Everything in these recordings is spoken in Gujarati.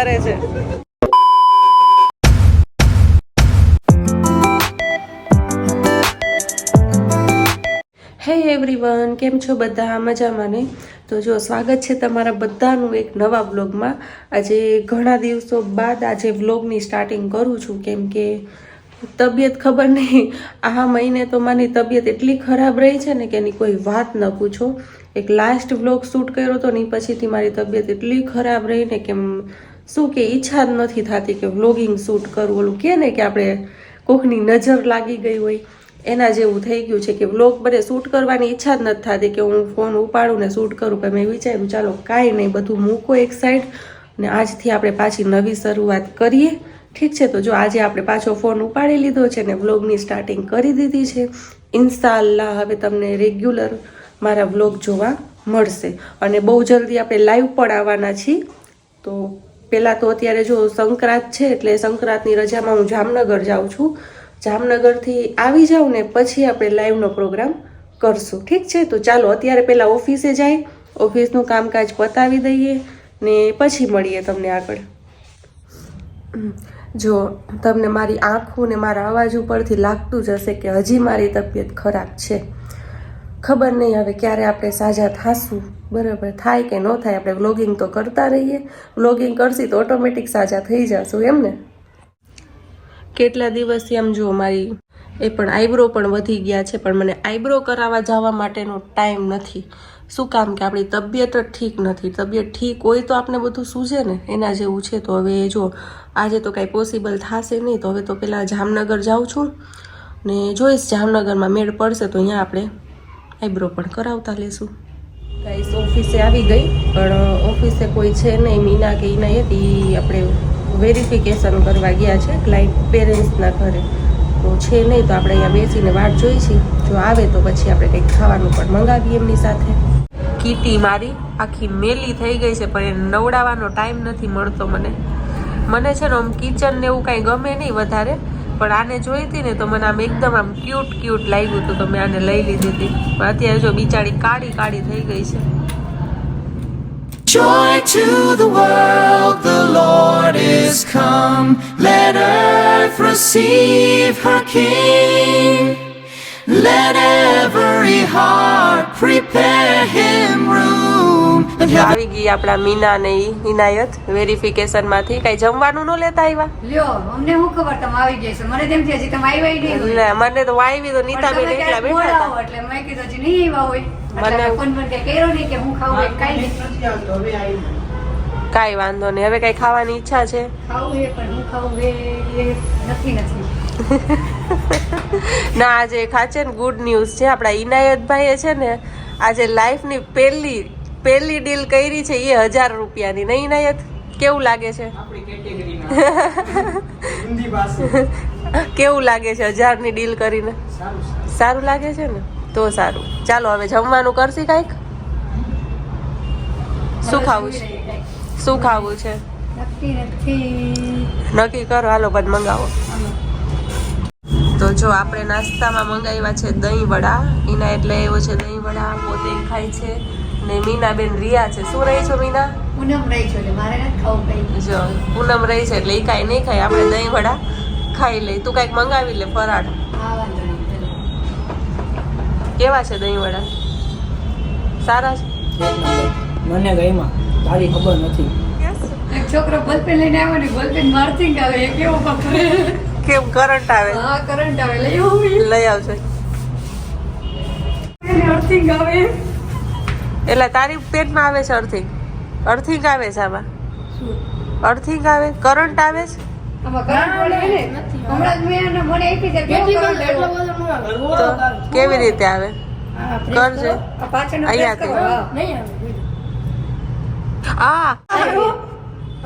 કરે છે. હે એવરીવન કેમ છો બધા? મજામાં ને? તો જો, સ્વાગત છે તમારા બધાનું એક નવા વ્લોગમાં. આજે ઘણા દિવસો બાદ આજે વ્લોગની સ્ટાર્ટિંગ કરું છું, કેમ કે તબિયત ખબર નહીં. આ મહિને તો મારી તબિયત એટલી ખરાબ રહી છે ને કે એની કોઈ વાત ન પૂછો. એક લાસ્ટ વ્લોગ શૂટ કર્યો હતો ને પછીથી મારી તબિયત એટલી ખરાબ રહી ને કે શું કે ઈચ્છા જ નથી થતી કે વ્લોગિંગ શૂટ કરવું ઓલું કે ને કે આપણે કોકની નજર લાગી ગઈ હોય. એના જેવું થઈ ગયું છે કે વ્લોગ બધે શૂટ કરવાની ઈચ્છા જ નથી થતી કે હું ફોન ઉપાડું ને શૂટ કરું પણ મેં વિચાર્યું ચાલો કાંઈ નહીં, બધું મૂકો એક સાઈડ ને આજથી આપણે પાછી નવી શરૂઆત કરીએ. ઠીક છે, તો જો આજે આપણે પાછો ફોન ઉપાડી લીધો છે ને વ્લોગની સ્ટાર્ટિંગ કરી દીધી છે. ઇન્સ્ટાલ્લાહ હવે તમને રેગ્યુલર મારા વ્લોગ જોવા મળશે. અને બહુ જલ્દી આપણે લાઈવ પણ આવવાના છીએ. તો પહેલાં તો અત્યારે જો સંક્રાંત છે એટલે સંક્રાંતની રજામાં હું જામનગર જાઉં છું. જામનગરથી આવી જાઉં ને પછી આપણે લાઈવનો પ્રોગ્રામ કરશું. ઠીક છે? તો ચાલો, અત્યારે પહેલાં ઓફિસે જાય. ઓફિસનું કામકાજ પતાવી દઈએ ને પછી મળીએ તમને આગળ. જો, તમને મારી આંખો ને મારા અવાજ ઉપરથી લાગતું જ હશે કે હજી મારી તબિયત ખરાબ છે. ખબર નહીં હવે ક્યારે આપણે સાજા થાશું. બરાબર. થાય કે ન થાય, આપણે વ્લોગિંગ તો કરતા રહીએ. વ્લોગિંગ કરશી તો ઓટોમેટિક સાજા થઈ જશું, એમ ને? કેટલા દિવસથી આમ જો મારી એ પણ આઈબ્રો પણ વધી ગયા છે, પણ મને આઈબ્રો કરાવવા જવા માટેનો ટાઈમ નથી. શું કામ કે આપણી તબિયત જ ઠીક નથી. તબિયત ઠીક હોય તો આપણે બધું સૂઝે ને? એના જેવું છે તો હવે જો, આજે તો કાંઈ પોસિબલ થશે નહીં, તો હવે તો પહેલાં જામનગર જાઉં છું. ને જોઈશ, જામનગરમાં મેળ પડશે તો અહીંયા આપણે આઈબ્રો પણ કરાવતા લેશું. ગાઈસ ઓફિસે આવી ગઈ, પણ ઓફિસે કોઈ છે નહીં, મીના કે નહીં હતી આપણે વેરિફિકેશન કરવા ગયા છે ક્લાયન્ટ પેરેન્ટ્સના ઘરે. તો છે નહીં, તો આપણે અહીંયા બેસીને વાટ જોઈ છીએ જો આવે તો પછી આપણે કંઈક ખાવાનું પણ મંગાવીએ એમની સાથે. કીટી મારી, આખી મેલી થઈ ગઈ છે, પણ એને નવડાવવાનો ટાઈમ નથી મળતો મને. મને છે ને આમ કિચન ને એવું કાંઈ ગમે નહીં વધારે. પણ આને જોઈ હતી ને તો મને આમ એકદમ આમ ક્યુટ ક્યુટ લાગ્યું હતું તો મેં આને લઈ લીધી હતી પણ અત્યારે જો બિચારી કાળી કાળી થઈ ગઈ છે Joy to the world, the Lord is come. Let earth receive her King. Let every heart prepare him room. આવી ગઈ આપણા મીના ને ઇનાયત વેરિફિકેશનમાંથી. કઈ જમવાનું ન લેતા આવ્યા લ્યો અમને શું ખબર તમે આવી ગયા છો? મને તેમ હજી તમે આવ્યા નહીં એટલે મને તો વાયવી તો નીતા બેન બેઠા હતા. એટલે મેં કીધું હજી નહીં આવ્યા હોય. મને- ફોન પર કે કર્યો નહીં કે હું ખાવું હોય કાંઈ આવી કાંઈ વાંધો નહીં. હવે કઈ ખાવાની ઈચ્છા છે? ખાવું છે પણ હું ખાવું એ એ નથી નથી. ના આજે ખાચે ને ગુડ ન્યૂઝ છે. આપણા ઇનાયતભાઈએ છે ને આજે લાઈફની પહેલી પહેલી ડીલ કરી છે એ હજાર રૂપિયાની. નહીં નાયત? કેવું લાગે છે? કેવું લાગે છે હજારની ડીલ કરીને? સારું લાગે છે ને? તો સારું. ચાલો હવે જમવાનું કરશી કાંઈક? શું ખાવું છે? શું ખાવું છે? નક્કી કરો. હાલો બધ મંગાવો. તો જો આપણે નાસ્તામાં મંગાવ્યા છે દહીં વડા. એના એટલે એવો છે દહીં વડા પોતે ખાય છે. ને મીનાબેન રિયા છે. શું રહી છો મીના? પૂનમ રહી છો એટલે મારે નથી ખાવું કઈ. જો પૂનમ રહી છે એટલે એ કાંઈ નહીં ખાય. આપણે દહીં વડા ખાઈ લઈ તું કાંઈક મંગાવી લે ફરાળ. કેવા છે દહીં વડા? સારા છે? મને ગઈમાં તારી ખબર નથી. છોકરો બોલપેન લઈને આવ્યો ને બોલપેન મારથી આવે. એ કેવો પકડે કેમ કરંટ આવે? હા કરંટ આવે. લઈ આવું. લઈ આવશે અર્થિંગ આવે. એટલે તારી પેટમાં આવે છે અર્થિંગ. અર્થિંગ આવે છે આમાં. અર્થિંગ આવે? કરંટ આવે છે? આમાં કરંટ પડે ને? હમણાં જ મેં એને મને આપી છે કેવો રીતે આવે? કરજે. અહીંયા અહીંયાથી. હા.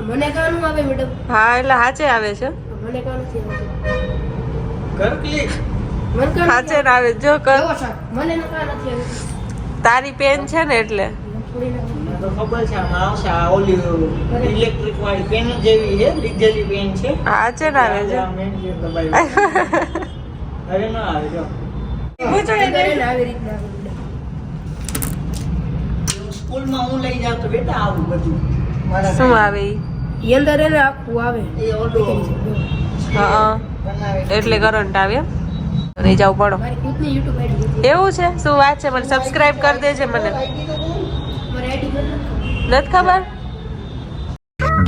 મને કાનું આવે મેડમ? હા એટલે હાચે આવે છે. મને કાનું થી આવે. કર ક્લિક. મને કાનું હાચે ને આવે જો કર. મને કાં નથી આવતું તારી પેન છે ને એટલે. થોડી ના મને તો ખબર છે આમાં આવશે આ ઓલી ઇલેક્ટ્રિક વાળી પેન જેવી છે લીધેલી પેન છે. હાચે ને આવે છે. આ main જે દબાવી. હવે ના આવે જો. આવી રીતના આવે મેડમ. સ્કૂલમાં હું લઈ જાઉં તો બેટા આવું બધું. શું આવે અંદર એને આખું આવે. હા એટલે કરંટ આવે? નહીં જાવ પડો એવું છે? શું વાત છે? મને સબસ્ક્રાઇબ કરી દેજે મને. નથી ખબર.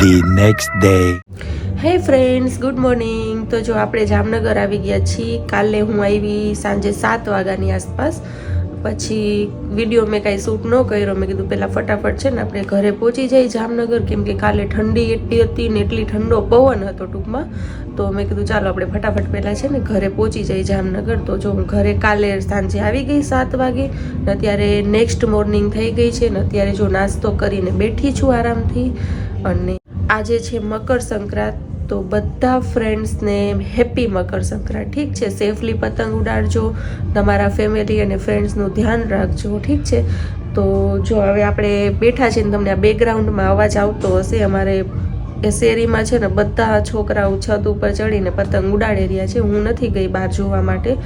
The next day. Hey friends good morning તો જો આપણે જામનગર આવી ગયા છીએ. કાલે હું આવી સાંજે સાત વાગ્યાની આસપાસ. પછી વીડિયો મેં કાંઈ શૂટ ન કર્યો. મેં કીધું પહેલાં ફટાફટ છે ને આપણે ઘરે પહોંચી જઈએ જામનગર. કેમ કે કાલે ઠંડી એટલી હતી ને એટલી ઠંડો પવન હતો ટૂંકમાં. તો મેં કીધું, ચાલો આપણે ફટાફટ પહેલાં છે ને ઘરે પહોંચી જઈએ જામનગર. તો જો હું ઘરે કાલે સાંજે આવી ગઈ સાત વાગે ને અત્યારે નેક્સ્ટ મોર્નિંગ થઈ ગઈ છે ને અત્યારે જો નાસ્તો કરીને બેઠી છું આરામથી. અને આજે છે મકર સંક્રાંત તો બધા ફ્રેન્ડ્સને હેપી મકર સંક્રાંત. ઠીક છે? સેફલી પતંગ ઉડાડજો. તમારા ફેમિલી અને ફ્રેન્ડ્સનું ધ્યાન રાખજો. ઠીક છે? તો જો હવે આપણે બેઠા છીએ ને તમને આ બેકગ્રાઉન્ડમાં અવાજ આવતો હશે. અમારે એ શેરીમાં છે ને બધા છોકરાઓ છત ઉપર ચડીને પતંગ ઉડાડી રહ્યા છે. હું નથી ગઈ બહાર જોવા માટે.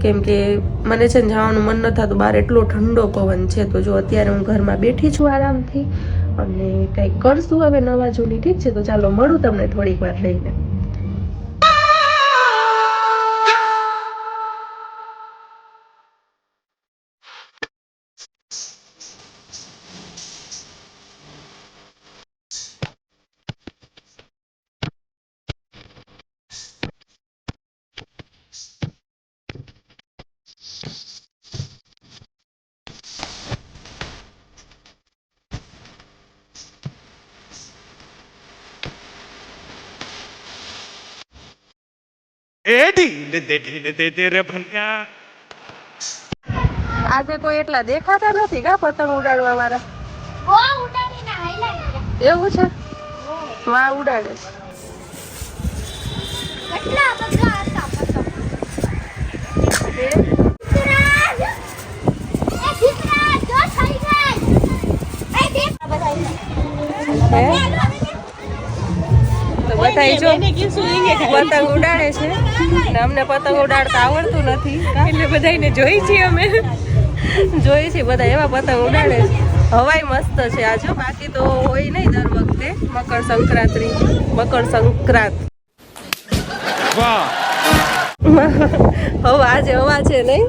કેમ કે મને છે ને જવાનું મન ન થતું. બહાર એટલો ઠંડો પવન છે. તો જો અત્યારે હું ઘરમાં બેઠી છું આરામથી. અને કંઈક કરશું હવે નવા જૂની, ઠીક છે? તો ચાલો, મળું તમને થોડીક વાર લઈને. આજે કોઈ એટલા દેખાતા નથી કા પતંગ ઉડાડવા વાળા? એવું છે? વા ઉડાડે. બધા પતંગ? જો થઈ ગઈ. એ દીકરા બધા હે? તો બધા જો પતંગ ઉડાડે છે. અમને પતંગ ઉડાડતા આવડતું નથી. એટલે બધાને જોઈ છીએ અમે. જોઈ છીએ બધા એવા પતંગ ઉડાડે છે. હવાઈ મસ્ત છે આ જો. બાકી તો હોય નહીં દર વખતે મકર સંક્રાંતિ. મકર સંક્રાંત. વાહ. હવે આજે હવા છે નહીં?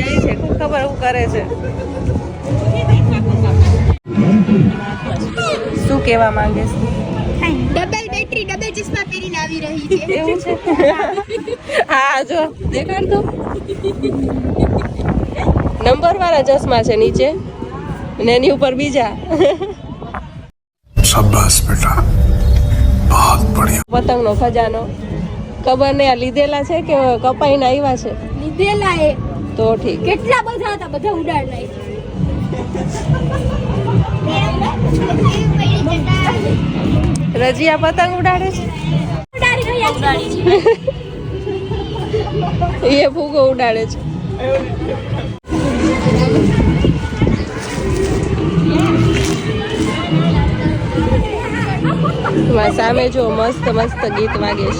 જાય છે કોણ ખબર એવું કરે છે. શું કહેવા માંગે છે? ડબલ બેટરી હા જો દેખાડ ચશ્મા છે નીચે અને એની ઉપર બીજા. પતંગનો ખજાનો. ખબર નહીં આ લીધેલા છે કે કપાઈ કપાઈને આવ્યા છે? લીધેલા એ. તો ઠીક. કેટલા બધા હતા? બધા ઉડાડ નાખી રજિયા પતંગ ઉડાડે છે? એ ફૂગો ઉડાડે છે. તમારી સામે જો મસ્ત મસ્ત ગીત વાગે છે.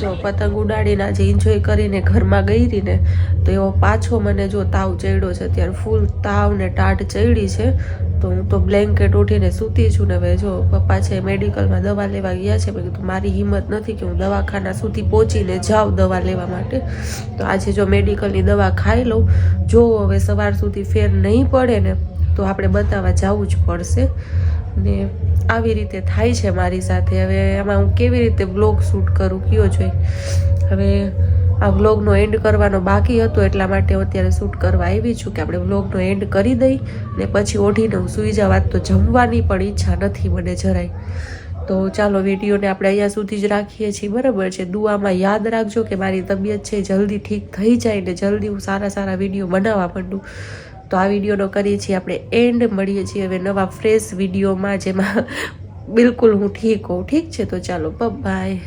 જો પતંગ ઉડાડીને આજે એન્જોય કરીને ઘરમાં ગઈ હતી ને તો એવો પાછો મને જો તાવ ચડ્યો છે, અત્યારે ફૂલ તાવ ને ટાટ ચડી છે, તો હું તો બ્લેન્કેટ ઉઠીને સૂતી છું ને હવે જો પપ્પા છે મેડિકલમાં દવા લેવા ગયા છે, મેં કીધું મારી હિંમત નથી કે હું દવાખાના સુધી પહોંચીને જાઉં દવા લેવા માટે. તો આજે જો મેડિકલની દવા ખાઈ લઉં, જો હવે સવાર સુધી ફેર નહીં પડે ને તો આપણે બતાવવા જવું જ પડશે. ને આવી રીતે થાય છે મારી સાથે. હવે એમાં હું કેવી રીતે બ્લોગ શૂટ કરું, કયો જોઈ. હવે આ વ્લોગનો એન્ડ કરવાનો બાકી હતો, એટલા માટે હું અત્યારે શૂટ કરવા આવી છું કે આપણે વ્લોગનો એન્ડ કરી દઈ ને પછી ઓઢીને હું સૂઈ જવા તો જમવાની પણ ઈચ્છા નથી મને જરાય. તો ચાલો વિડીયોને આપણે અહીંયા સુધી જ રાખીએ છીએ, બરાબર છે? દુઆમાં યાદ રાખજો કે મારી તબિયત છે જલ્દી ઠીક થઈ જાય ને જલ્દી હું સારા સારા વીડિયો બનાવવા માંડું. તો આ વિડીયોનો કરીએ છીએ આપણે એન્ડ. મળીએ છીએ હવે નવા ફ્રેશ વિડીયોમાં જેમાં બિલકુલ હું ઠીક હોઉં. ઠીક છે તો ચાલો બાય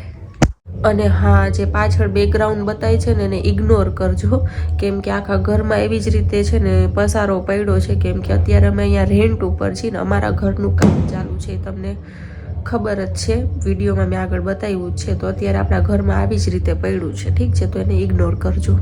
અને હા, જે પાછળ બેકગ્રાઉન્ડ બતાય છે ને એને ઇગ્નોર કરજો. કેમ કે આખા ઘરમાં એવી જ રીતે છે ને પસારો પડ્યો છે. કેમ કે અત્યારે અમે અહીંયા રેન્ટ ઉપર છીએ ને અમારા ઘરનું કામ ચાલુ છે તમને ખબર જ છે. વિડીયોમાં મેં આગળ બતાવ્યું જ છે. તો અત્યારે આપણા ઘરમાં આવી જ રીતે પડ્યું છે. ઠીક છે, તો એને ઇગ્નોર કરજો.